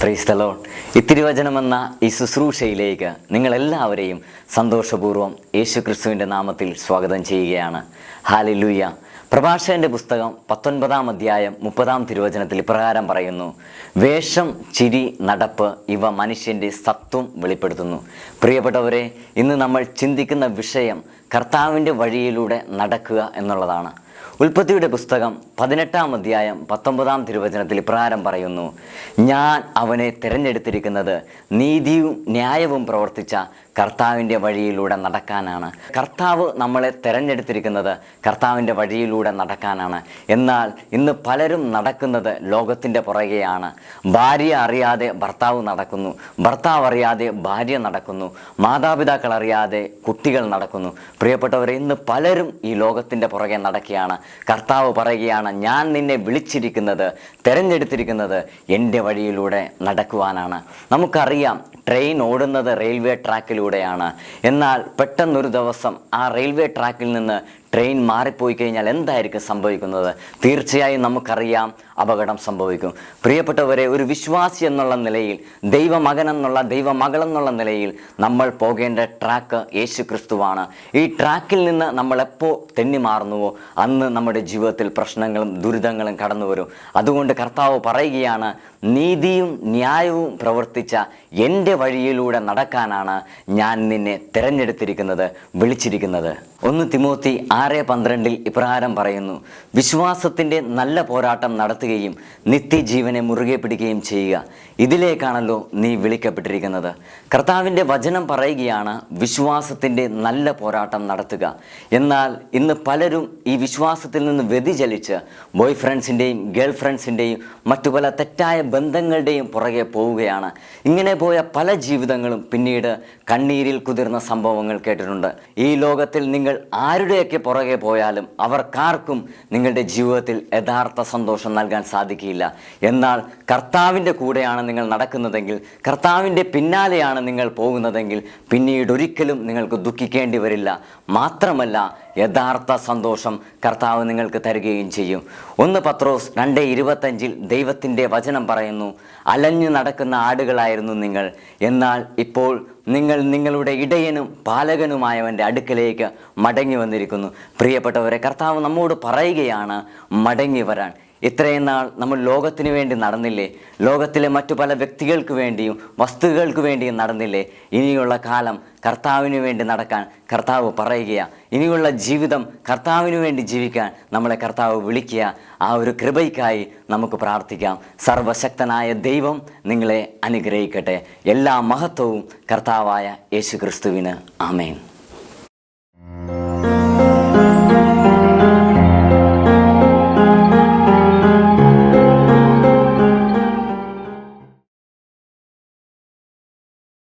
ക്രൈസ്തലോൺ ഇത്തിരിവചനമെന്ന ഈ ശുശ്രൂഷയിലേക്ക് നിങ്ങളെല്ലാവരെയും സന്തോഷപൂർവം യേശു ക്രിസ്തുവിന്റെ നാമത്തിൽ സ്വാഗതം ചെയ്യുകയാണ്. ഹാലിലൂയ പ്രഭാഷകന്റെ പുസ്തകം പത്തൊൻപതാം അധ്യായം മുപ്പതാം തിരുവചനത്തിൽ ഇപ്രകാരം പറയുന്നു. വേഷം ചിരി നടപ്പ് ഇവ മനുഷ്യന്റെ സത്വം വെളിപ്പെടുത്തുന്നു. പ്രിയപ്പെട്ടവരെ ഇന്ന് നമ്മൾ ചിന്തിക്കുന്ന വിഷയം കർത്താവിന്റെ വഴിയിലൂടെ നടക്കുക എന്നുള്ളതാണ്. ഉൽപ്പത്തിയുടെ പുസ്തകം പതിനെട്ടാം അധ്യായം പത്തൊമ്പതാം തിരുവചനത്തിൽ ഇപ്രകാരം പറയുന്നു. ഞാൻ അവനെ തിരഞ്ഞെടുത്തിരിക്കുന്നത് നീതിയും ന്യായവും പ്രവർത്തിച്ച കർത്താവിന്റെ വഴിയിലൂടെ നടക്കാനാണ്. കർത്താവ് നമ്മളെ തിരഞ്ഞെടുത്തിരിക്കുന്നത് കർത്താവിന്റെ വഴിയിലൂടെ നടക്കാനാണ്. എന്നാൽ ഇന്ന് പലരും നടക്കുന്നത് ലോകത്തിന്റെ പുറകെയാണ്. ഭാര്യ അറിയാതെ ഭർത്താവ് നടക്കുന്നു. ഭർത്താവ് അറിയാതെ ഭാര്യ നടക്കുന്നു. മാതാപിതാക്കൾ അറിയാതെ കുട്ടികൾ നടക്കുന്നു. പ്രിയപ്പെട്ടവരെ ഇന്ന് പലരും ഈ ലോകത്തിന്റെ പുറകെ നടക്കുകയാണ്. കർത്താവ് പറയുകയാണ് ഞാൻ നിന്നെ വിളിച്ചിരിക്കുന്നത് തിരഞ്ഞെടുത്തിരിക്കുന്നത് എന്റെ വഴിയിലൂടെ നടക്കുവാനാണ്. നമുക്കറിയാം ട്രെയിൻ ഓടുന്നത് റെയിൽവേ ട്രാക്കിലൂടെയാണ്. എന്നാൽ പെട്ടെന്നൊരു ദിവസം ആ റെയിൽവേ ട്രാക്കിൽ നിന്ന് ട്രെയിൻ മാറിപ്പോയി കഴിഞ്ഞാൽ എന്തായിരിക്കും സംഭവിക്കുന്നത്? തീർച്ചയായും നമുക്കറിയാം അപകടം സംഭവിക്കും. പ്രിയപ്പെട്ടവരെ ഒരു വിശ്വാസി എന്നുള്ള നിലയിൽ ദൈവമകൻ എന്നുള്ള ദൈവമകൾ എന്നുള്ള നിലയിൽ നമ്മൾ പോകേണ്ട ട്രാക്ക് യേശു ക്രിസ്തുവാണ് ഈ ട്രാക്കിൽ നിന്ന് നമ്മൾ എപ്പോൾ തെന്നി മാറുന്നുവോ അന്ന് നമ്മുടെ ജീവിതത്തിൽ പ്രശ്നങ്ങളും ദുരിതങ്ങളും കടന്നു വരും. അതുകൊണ്ട് കർത്താവ് പറയുകയാണ് നീതിയും ന്യായവും പ്രവർത്തിച്ച എന്റെ വഴിയിലൂടെ നടക്കാനാണ് ഞാൻ നിന്നെ തിരഞ്ഞെടുത്തിരിക്കുന്നത് വിളിച്ചിരിക്കുന്നത്. ഒന്ന് തിമോത്തി ആറ് പന്ത്രണ്ടിൽ ഇപ്രകാരം പറയുന്നു വിശ്വാസത്തിന്റെ നല്ല പോരാട്ടം നടത്തുകയും നിത്യജീവനെ മുറുകെ പിടിക്കുകയും ചെയ്യുക. ഇതിലേക്കാണല്ലോ നീ വിളിക്കപ്പെട്ടിരിക്കുന്നത്. കർത്താവിന്റെ വചനം പറയുകയാണ് വിശ്വാസത്തിന്റെ നല്ല പോരാട്ടം നടത്തുക. എന്നാൽ ഇന്ന് പലരും ഈ വിശ്വാസത്തിൽ നിന്ന് വ്യതിചലിച്ച് ബോയ് ഫ്രണ്ട്സിന്റെയും ഗേൾ ഫ്രണ്ട്സിന്റെയും മറ്റു പല തെറ്റായ ബന്ധങ്ങളുടെയും പുറകെ പോവുകയാണ്. ഇങ്ങനെ പോയ പല ജീവിതങ്ങളും പിന്നീട് കണ്ണീരിൽ കുതിർന്ന സംഭവങ്ങൾ കേട്ടിട്ടുണ്ട്. ഈ ലോകത്തിൽ നിങ്ങൾ ആരുടെയൊക്കെ പുറകെ പോയാലും അവർക്കാർക്കും നിങ്ങളുടെ ജീവിതത്തിൽ യഥാർത്ഥ സന്തോഷം നൽകാൻ സാധിക്കില്ല. എന്നാൽ കർത്താവിന്റെ കൂടെയാണ് നിങ്ങൾ നടക്കുന്നതെങ്കിൽ കർത്താവിന്റെ പിന്നാലെയാണ് നിങ്ങൾ പോകുന്നതെങ്കിൽ പിന്നീട് ഒരിക്കലും നിങ്ങൾക്ക് ദുഃഖിക്കേണ്ടി വരില്ല. മാത്രമല്ല യഥാർത്ഥ സന്തോഷം കർത്താവ് നിങ്ങൾക്ക് തരികയും ചെയ്യും. ഒന്ന് പത്രോസ് രണ്ട് ഇരുപത്തഞ്ചിൽ ദൈവത്തിന്റെ വചനം പറയുന്നു അലഞ്ഞു നടക്കുന്ന ആടുകളായിരുന്നു നിങ്ങൾ. എന്നാൽ ഇപ്പോൾ നിങ്ങൾ നിങ്ങളുടെ ഇടയനും പാലകനുമായവന്റെ അടുക്കലേക്ക് മടങ്ങി വന്നിരിക്കുന്നു. പ്രിയപ്പെട്ടവരെ കർത്താവ് നമ്മോട് പറയുകയാണ് മടങ്ങി വരാൻ. ഇത്രയും നാൾ നമ്മൾ ലോകത്തിന് വേണ്ടി നടന്നില്ലേ? ലോകത്തിലെ മറ്റു പല വ്യക്തികൾക്ക് വേണ്ടിയും വസ്തുക്കൾക്ക് വേണ്ടിയും നടന്നില്ലേ? ഇനിയുള്ള കാലം കർത്താവിന് വേണ്ടി നടക്കാൻ കർത്താവ് പറയുകയാണ് ഇനിയുള്ള ജീവിതം കർത്താവിന് വേണ്ടി ജീവിക്കാൻ നമ്മളെ കർത്താവ് വിളിക്കുക. ആ ഒരു കൃപയ്ക്കായി നമുക്ക് പ്രാർത്ഥിക്കാം. സർവശക്തനായ ദൈവം നിങ്ങളെ അനുഗ്രഹിക്കട്ടെ. എല്ലാ മഹത്വവും കർത്താവായ യേശു ക്രിസ്തുവിന് ആമേൻ.